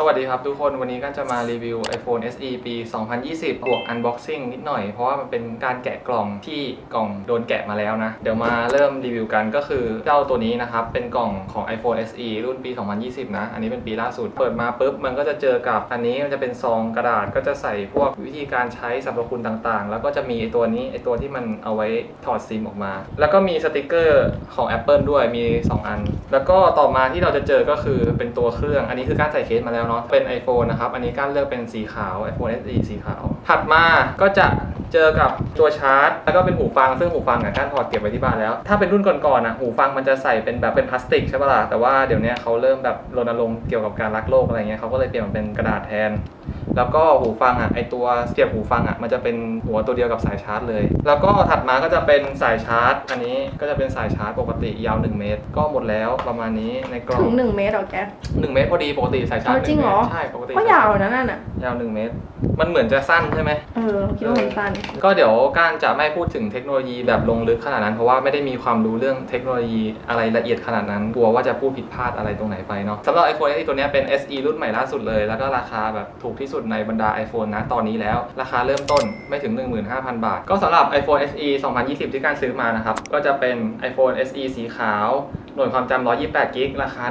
สวัสดีครับทุกคนวันนี้ก็จะมารีวิว iPhone SE ปี 2020 บวก unboxing นิดหน่อย เพราะว่ามันเป็นการแกะกล่องที่กล่องโดนแกะมาแล้วนะ เดี๋ยวมาเริ่มรีวิวกันก็คือเจ้าตัวนี้นะครับ เป็นกล่องของ iPhone SE รุ่นปี 2020 นะ อันนี้เป็นปีล่าสุด เปิดมาปุ๊บ มันก็จะเจอกับอันนี้มันจะเป็นซองกระดาษก็จะใส่พวกวิธีการใช้สรรพคุณต่างๆ แล้วก็จะมีไอตัวนี้ไอตัวที่มันเอาไว้ถอดซิมออกมา แล้วก็มีสติกเกอร์ของ Apple ด้วยมี 2 อัน แล้วก็ต่อมาที่เราจะเจอก็คือเป็นตัวเครื่อง อันนี้คือการใส่เคสมาแล้วเนาะเป็น iPhone นะครับอันนี้การเลือกเป็นสีขาว iPhone SE สีขาว ถัดมาก็จะเจอกับตัวชาร์จ แล้วก็เป็นหูฟังซึ่งหูฟังอะการถอดเก็บไว้ที่บ้านแล้ว ถ้าเป็นรุ่นก่อนๆนะหูฟังมันจะใส่เป็นแบบเป็นพลาสติกใช่ปะล่ะแต่ว่าเดี๋ยวนี้เขาเริ่มแบบรณรงค์เกี่ยวกับการรักโลกอะไรเงี้ยเขาก็เลยเปลี่ยนมาเป็นกระดาษแทน แล้วก็หูฟังอะไอตัวเสียบหูฟังอะมันจะเป็นหัวตัวเดียวกับสายชาร์จเลย แล้วก็ถัดมาก็จะเป็นสายชาร์จ อันนี้ก็จะเป็นสายชาร์จปกติยาว 1 เมตร ก็หมดแล้วประมาณนี้ในกล่อถึงงหนึ่งเมตรเหรอแก1เมตรพอดีปกติสายชาร์จเอาจริงเหรอ 1มตใช่ปกติก็ยาวนะนั่นอะยาว1เมตร มันเหมือนจะสั้นใช่ไหม เออคิดว่ามันสั้น ก็เดี๋ยวก้านจะไม่พูดถึงเทคโนโลยีแบบลงลึกขนาดนั้น เพราะว่าไม่ได้มีความรู้เรื่องเทคโนโลยีอะไรละเอียดขนาดนั้น กลัวว่าจะพูดผิดพลาดอะไรตรงไหนไปเนาะสำหรับ iPhone SE ตัวเนี้ยเป็น SE รุ่นใหม่ล่าสุดเลย แล้วก็ราคาแบบถูกที่สุดในบรรดา iPhone นะตอนนี้แล้ว ราคาเริ่มต้นไม่ถึง 15,000 บาท ก็สำหรับ iPhone SE 2020 ที่การซื้อมานะครับก็จะเป็น iPhone SE สีขาว หน่วยความจำ128กิกราคา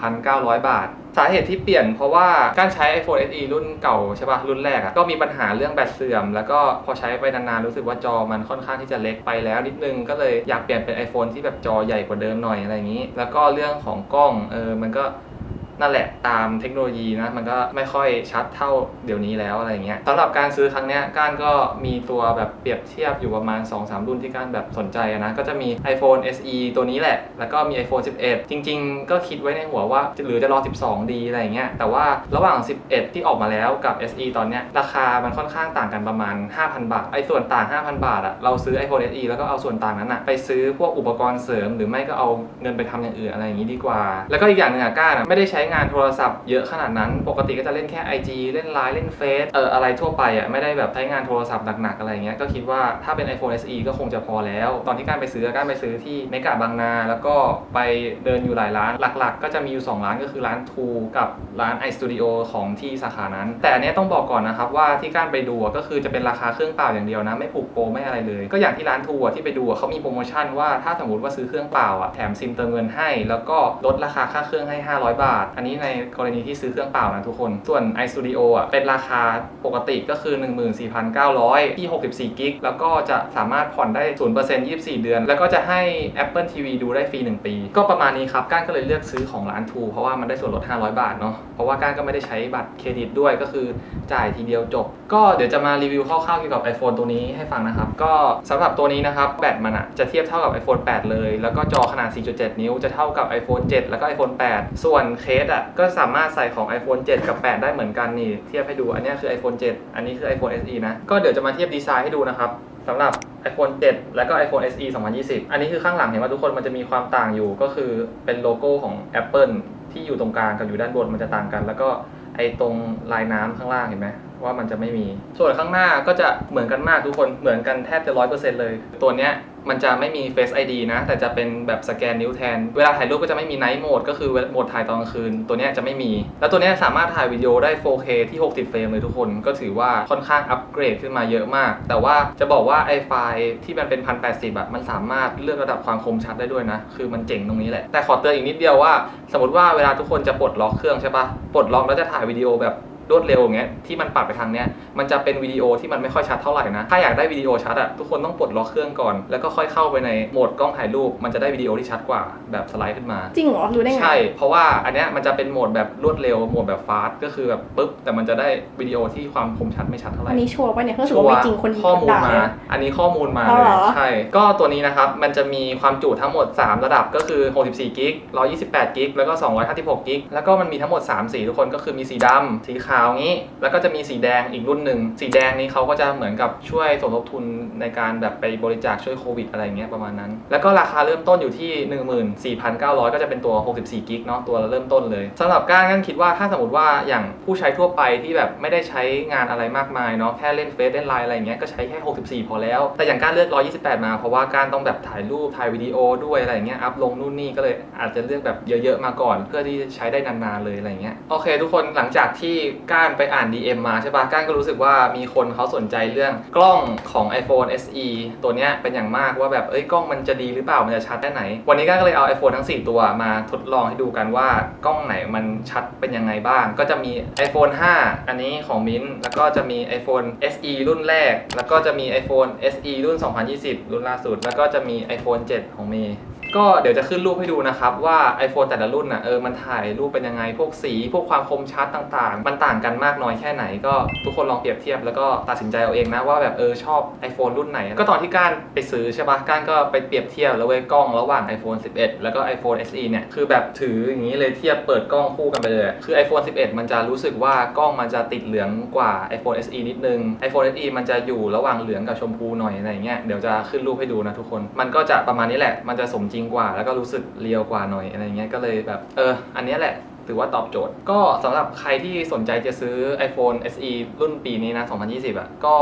16,900 บาท สาเหตุที่เปลี่ยนเพราะว่าการใช้ iPhone SE รุ่นเก่าใช่ป่ะรุ่นแรกอะ่ะก็มีปัญหาเรื่องแบตเสื่อม แล้วก็พอใช้ไปนานๆรู้สึกว่าจอมันค่อนข้างที่จะเล็กไปแล้วนิดนึงก็เลยอยากเปลี่ยนเป็น iPhone ที่แบบจอใหญ่กว่าเดิมหน่อยอะไรอย่างนี้ แล้วก็เรื่องของกล้องเออมันก็ นั่นแหละตามเทคโนโลยีนะมันก็ไม่ค่อยชัดเท่าเดี๋ยวนี้แล้วอะไรเงี้ยสำหรับการซื้อครั้งเนี้ยก้านก็มีตัวแบบเปรียบเทียบอยู่ประมาณ 2-3 รุ่นที่ก้านแบบสนใจนะ ก็จะมี iPhone SE ตัวนี้แหละ แล้วก็มี iPhone 11 จริง ๆ ก็คิดไว้ในหัวว่าหรือจะรอ 12 ดีอะไรเงี้ยแต่ว่าระหว่าง 11 ที่ออกมาแล้วกับ SE ตอนเนี้ยราคามันค่อนข้างต่างกันประมาณ 5,000 บาทไอ้ส่วนต่าง 5,000 บาทอะเราซื้อ iPhone SE แล้วก็เอาส่วนต่างนั้นอะไปซื้อพวกอุปกรณ์เสริม หรือไม่ก็เอาเงินไปทำอย่างอื่นอะไรอย่างนี้ดีกว่า แล้วก็อีกอย่างหนึ่งอะก้านอะไม่ได้ใช้งานโทรศัพท์เยอะขนาดนั้น ปกติก็จะเล่นแค่ IG เล่นไลน์เล่นเฟซเอออะไรทั่วไปอะไม่ได้แบบใช้งานโทรศัพท์หนักๆอะไรเงี้ยก็คิดว่าถ้าเป็น iPhone SE ก็คงจะพอแล้ว ตอนที่ก้านไปซื้อกานไปซื้อที่เมกะบางนา แล้วก็ไปเดินอยู่หลายร้านหลักๆ ก็จะมีอยู่ 2 ร้านก็คือร้าน True กับร้าน iStudio ของที่สาขานั้น แต่อันเนี้ยต้องบอกก่อนนะครับว่าที่ก้านไปดูก็คือจะเป็นราคาเครื่องเปล่าอย่างเดียวนะ ไม่ผูกโปรไม่อะไรเลย ก็อย่างที่ร้าน True อะที่ไปดูเขามีโปรโมชั่นว่าถ้าสมมติว่าซื้อเครื่องเปล่าอะแถมซิมเติมเงินให้ แล้วก็ลดราคาค่าเครื่องให้ 500 บาทอันนี้ในกรณีที่ซื้อเครื่องเปล่านะทุกคน ส่วน iStudio อะเป็นราคาปกติก็คือ 14,900 ที่ 64 กิก แล้วก็จะสามารถผ่อนได้ 0% 24 เดือน แล้วก็จะให้ Apple TV ดูได้ฟรี 1 ปี ก็ประมาณนี้ครับ ก้านก็เลยเลือกซื้อของร้าน True เพราะว่ามันได้ส่วนลด 500 บาทเนาะ เพราะว่าก้านก็ไม่ได้ใช้บัตรเครดิตด้วย ก็คือจ่ายทีเดียวจบ ก็เดี๋ยวจะมารีวิวคร่าวๆเกี่ยวกับ iPhone ตัวนี้ให้ฟังนะครับ ก็สำหรับตัวนี้นะครับ แบตมันอะจะเทียบเท่ากับ iPhone 8 เลย แล้วก็จอขนาด 4.7 นิ้ว จะเท่ากับ iPhone 7 แล้วก็ iPhone 8 ส่วนเคสอะก็สามารถใส่ของ iPhone 7 กับ 8 ได้เหมือนกันนี่ เทียบให้ดูอันนี้คือ iPhone 7 อันนี้คือ iPhone SE นะ ก็เดี๋ยวจะมาเทียบดีไซน์ให้ดูนะครับสำหรับ iPhone 7 แล้วก็ iPhone SE 2020 อันนี้คือข้างหลังเห็นว่าทุกคนมันจะมีความต่างอยู่ ก็คือเป็นโลโก้ของ Apple ที่อยู่ตรงกลางกับอยู่ด้านบนมันจะต่างกัน แล้วก็ไอ้ตรงลายน้ำข้างล่างเห็นไหมว่ามันจะไม่มี ส่วนข้างหน้าก็จะเหมือนกันมากทุกคนเหมือนกันแทบจะร้อยเปอร์เซ็นต์เลย ตัวเนี้ย มันจะไม่มี Face ID นะ แต่จะเป็นแบบสแกนนิ้วแทน เวลาถ่ายรูปก็จะไม่มี Night Mode ก็คือโหมดถ่ายตอนกลางคืน ตัวนี้จะไม่มี แล้วตัวนี้สามารถถ่ายวิดีโอได้ 4K ที่ 60 เฟรมเลยทุกคน ก็ถือว่าค่อนข้างอัปเกรดขึ้นมาเยอะมาก แต่ว่าจะบอกว่าไอไฟล์ที่มันเป็น 1080อะมันสามารถเลือกระดับความคมชัดได้ด้วยนะ คือมันเจ๋งตรงนี้แหละ แต่ขอเตือนอีกนิดเดียวว่า สมมติว่าเวลาทุกคนจะปลดล็อกเครื่องใช่ปะปลดล็อกแล้วจะถ่ายวิดีโอแบบ รวดเร็วอย่างเงี้ยที่มันปรับไปทางเนี้ยมันจะเป็นวิดีโอที่มันไม่ค่อยชัดเท่าไหร่นะ ถ้าอยากได้วิดีโอชัดอะทุกคนต้องปลดล็อกเครื่องก่อน แล้วก็ค่อยเข้าไปในโหมดกล้องถ่ายรูป มันจะได้วิดีโอที่ชัดกว่าแบบสไลด์ขึ้นมา จริงเหรอรู้ได้ไงใช่ เพราะว่าอันเนี้ยมันจะเป็นโหมดแบบรวดเร็วโหมดแบบฟาสต์ก็คือแบบปุ๊บแต่มันจะได้วิดีโอที่ความคมชัดไม่ชัดเท่าไหร่อันนี้ชัวร์ป่ะเนี่ยถ้าสมมติว่าไม่จริงคนข้อมูลด่ามาเลยอันนี้ข้อมูลมาอ๋อเลเหรยอใช่ก็ตัวนี้นะครับมันจะมีความจุทั้งหมด 3 ระดับก็คือ 64กิก128กิกแล้วก็256กิกแล้วก็มันมีทั้งหมด3สีทุกคนก็คือมีสีดำสีขาวงี้ แล้วก็จะมีสีแดงอีกรุ่นหนึ่ง สีแดงนี้เขาก็จะเหมือนกับช่วยสมทบทุนในการแบบไปบริจาคช่วยโควิดอะไรเงี้ยประมาณนั้น แล้วก็ราคาเริ่มต้นอยู่ที่ 14,900 ก็จะเป็นตัว 64 กิกเนาะตัวเริ่มต้นเลยสำหรับก้านก้านคิดว่าถ้าสมมติว่าอย่างผู้ใช้ทั่วไปที่แบบไม่ได้ใช้งานอะไรมากมายเนาะแค่เล่นเฟซเล่นไลน์อะไรเงี้ยก็ใช้แค่ 64 พอแล้ว แต่อย่างก้านเลือก 128 มาเพราะว่าก้านต้องแบบถ่ายรูปถ่ายวิดีโอด้วยอะไรเงี้ยอัพลงนู่นนี่ก็เลยอาจจะเลือกแบบเยอะๆมาก่อน เพื่อที่ใช้ได้นานๆเลยอะไรเงี้ยโอเค ทุกคนหลังจากที่ก้านไปอ่าน DM มาใช่ปะก้านก็รู้สึกว่ามีคนเขาสนใจเรื่องกล้องของ iPhone SE ตัวเนี้ยเป็นอย่างมากว่าแบบเอ้ยกล้องมันจะดีหรือเปล่ามันจะชัดแค่ไหน วันนี้ก้านก็เลยเอา iPhone ทั้ง 4 ตัวมาทดลองให้ดูกันว่ากล้องไหนมันชัดเป็นยังไงบ้าง ก็จะมี iPhone 5 อันนี้ของมิ้นแล้วก็จะมี iPhone SE รุ่นแรก แล้วก็จะมี iPhone SE รุ่น 2020 รุ่นล่าสุด แล้วก็จะมี iPhone 7 ของเมย์ ก็เดี๋ยวจะขึ้นรูปให้ดูนะครับ ว่า iPhone แต่ละรุ่นน่ะเออมันถ่ายรูปเป็นยังไง พวกสีพวกความคมชัดต่างๆ มันต่างกันมากน้อยแค่ไหน ก็ทุกคนลองเปรียบเทียบแล้วก็ตัดสินใจเอาเองนะว่าแบบเออชอบ iPhone รุ่นไหน ก็ตอนที่ก้านไปซื้อใช่ปะก้านก็ไปเปรียบเทียบแล้วเว้ยกล้องระหว่าง iPhone 11 แล้วก็ iPhone SE เนี่ยคือแบบถืออย่างนี้เลยเทียบเปิดกล้องคู่กันไปเลย คือ iPhone 11 มันจะรู้สึกว่ากล้องมันจะติดเหลืองกว่า iPhone SE นิดนึง iPhone SE มันจะอยู่ระหว่างเหลืองกับชมพูหน่อยอะไรเงี้ยเดี๋ยวจะขึ้นรูปให้ดูนะทุกคน มันก็จะประมาณนี้แหละมันจะสมจริงกว่าแล้วก็รู้สึกเรียวกว่าหน่อยอะไรเงี้ยก็เลยแบบเอออันนี้แหละถือว่าตอบโจทย์ ก็สำหรับใครที่สนใจจะซื้อ iPhone SE รุ่นปีนี้นะ 2020 อะ ก็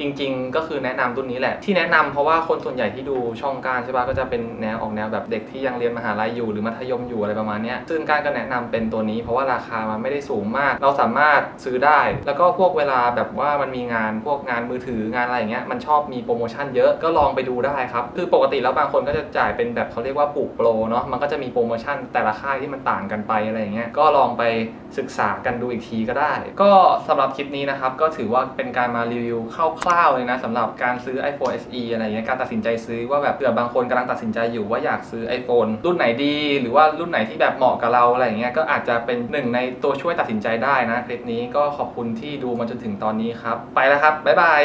จริง ๆ ก็คือแนะนำรุ่นนี้แหละ ที่แนะนำเพราะว่าคนส่วนใหญ่ที่ดูช่องการใช่ปะก็จะเป็นแนวออกแนวแบบเด็กที่ยังเรียนมหาลัยอยู่หรือมัธยมอยู่อะไรประมาณเนี้ยซึ่งการก็แนะนำเป็นตัวนี้ เพราะว่าราคามันไม่ได้สูงมาก เราสามารถซื้อได้ แล้วก็พวกเวลาแบบว่ามันมีงานพวกงานมือถืองานอะไรอย่างเงี้ยมันชอบมีโปรโมชั่นเยอะก็ลองไปดูได้ครับคือปกติแล้วบางคนก็จะจ่ายเป็นแบบเขาเรียกว่าปลูกโปรเนาะมันก็จะมีโปรโมชั่นแต่ละค่ายที่มันต่างกันไปอะไรอย่างเงี้ยก็ลองไปศึกษากันดูอีกทีก็ได้ ก็สำหรับคลิปนี้นะครับก็ถือว่าเป็นการมารีวิวคร่าวๆเลยนะสำหรับการซื้อ iPhone SE อะไรเงี้ยการตัดสินใจซื้อว่าแบบเผื่อบางคนกำลังตัดสินใจอยู่ว่าอยากซื้อ iPhone รุ่นไหนดี หรือว่ารุ่นไหนที่แบบเหมาะกับเราอะไรเงี้ยก็อาจจะเป็นหนึ่งในตัวช่วยตัดสินใจได้นะคลิปนี้ก็ขอบคุณที่ดูมาจนถึงตอนนี้ครับ ไปแล้วครับบ๊ายบาย